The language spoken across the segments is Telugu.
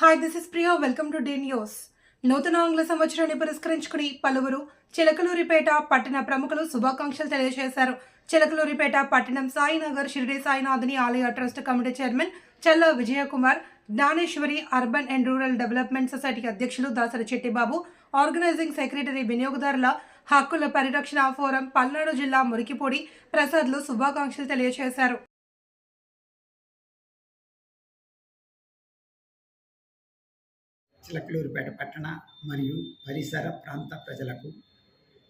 Hi this is Priya welcome today news నూతన ఆంగ్ల సంవత్సరాన్ని పురస్కరించుకుని పలువురు చిలకలూరిపేట పట్టణ ప్రముఖులు శుభాకాంక్షలు తెలియజేశారు. చిలకలూరిపేట పట్టణం సాయినగర్ షిరిడి సాయినాథుని ఆలయ trust committee chairman Challa Vijayakumar Jnaneswari urban and rural development society అధ్యక్షులు దాసరి చెట్టిబాబు ఆర్గనైజింగ్ సెక్రటరీ వినియోగదారుల హక్కుల పరిరక్షణ ఫోరం పల్నాడు జిల్లా మురికిపూడి ప్రసాద్లు శుభాకాంక్షలు తెలియజేశారు. చిలకలూరుపేట పట్టణ మరియు పరిసర ప్రాంత ప్రజలకు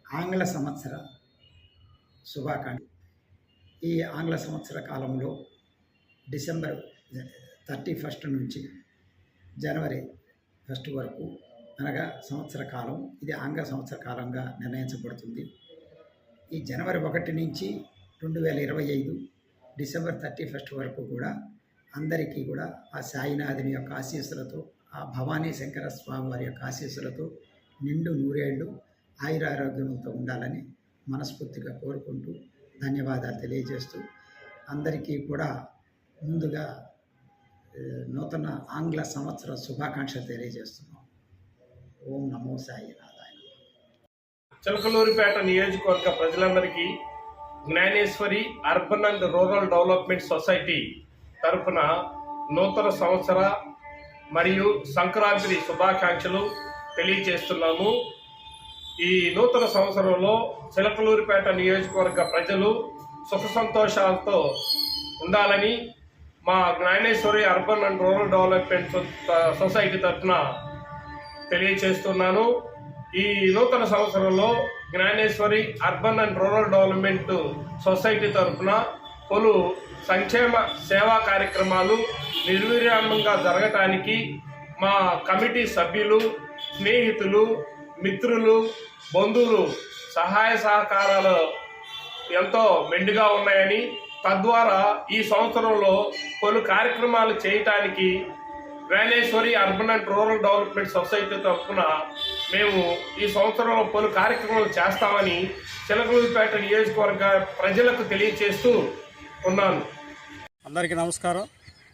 ఆంగ్ల సంవత్సర శుభాకాంక్షలు. ఈ ఆంగ్ల సంవత్సర కాలంలో డిసెంబర్ థర్టీ ఫస్ట్ నుంచి జనవరి ఫస్ట్ వరకు అనగా సంవత్సర కాలం ఇది ఆంగ్ల సంవత్సర కాలంగా నిర్ణయించబడుతుంది. ఈ జనవరి ఒకటి నుంచి రెండు వేల ఇరవై ఐదు డిసెంబర్ థర్టీ ఫస్ట్ వరకు కూడా అందరికీ కూడా ఆ సాయినాథుని యొక్క ఆశీస్సులతో ఆ భవానీ శంకర స్వామి వారి యొక్క ఆశీస్సులతో నిండు నూరేళ్ళు ఆయురారోగ్యంతో ఉండాలని మనస్ఫూర్తిగా కోరుకుంటూ ధన్యవాదాలు తెలియజేస్తూ అందరికీ కూడా ముందుగా నూతన ఆంగ్ల సంవత్సర శుభాకాంక్షలు తెలియజేస్తున్నాం. ఓం నమో సాయినాథాయ చిలకలూరిపేట నియోజకవర్గ ప్రజలందరికీ Jnaneswari urban and rural development society తరపున నూతన సంవత్సర మరియు సంక్రాంతి శుభాకాంక్షలు తెలియజేస్తున్నాము. ఈ నూతన సంవత్సరంలో చిలకలూరిపేట నియోజకవర్గ ప్రజలు సుఖ సంతోషాలతో ఉండాలని మా Jnaneswari urban and rural development so- society తరఫున తెలియచేస్తున్నాను ఈ నూతన సంవత్సరంలో Jnaneswari urban and rural development society తరఫున పలు సంక్షేమ సేవా కార్యక్రమాలు నిర్విరామంగా జరగటానికి మా కమిటీ సభ్యులు స్నేహితులు మిత్రులు బంధువులు సహాయ సహకారాలు ఎంతో మెండుగా ఉన్నాయని తద్వారా ఈ సంవత్సరంలో పలు కార్యక్రమాలు చేయటానికి Veleswari urban and rural development society తరఫున మేము ఈ సంవత్సరంలో పలు కార్యక్రమాలు చేస్తామని చిలకలూరిపేట నియోజకవర్గ ప్రజలకు తెలియచేస్తూ ఉన్నాను అందరికీ నమస్కారం.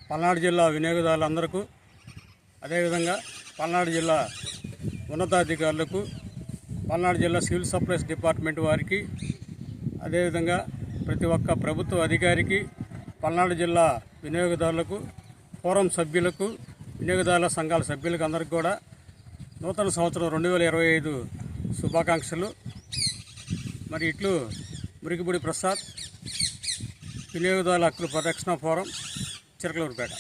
పల్నాడు జిల్లా వినియోగదారులందరకు అదేవిధంగా పల్నాడు జిల్లా ఉన్నతాధికారులకు పల్నాడు జిల్లా సివిల్ సప్లైస్ డిపార్ట్మెంట్ వారికి అదేవిధంగా ప్రతి ఒక్క ప్రభుత్వ అధికారికి పల్నాడు జిల్లా వినియోగదారులకు ఫోరం సభ్యులకు వినియోగదారుల సంఘాల సభ్యులకు అందరికీ కూడా నూతన సంవత్సరం రెండు వేల ఇరవై ఐదు శుభాకాంక్షలు. మరి ఇట్లు మురికిపూడి ప్రసాద్ వినియోగదారుల హక్కుల పరిరక్షణ ఫోరం చిరకలూరుపేట.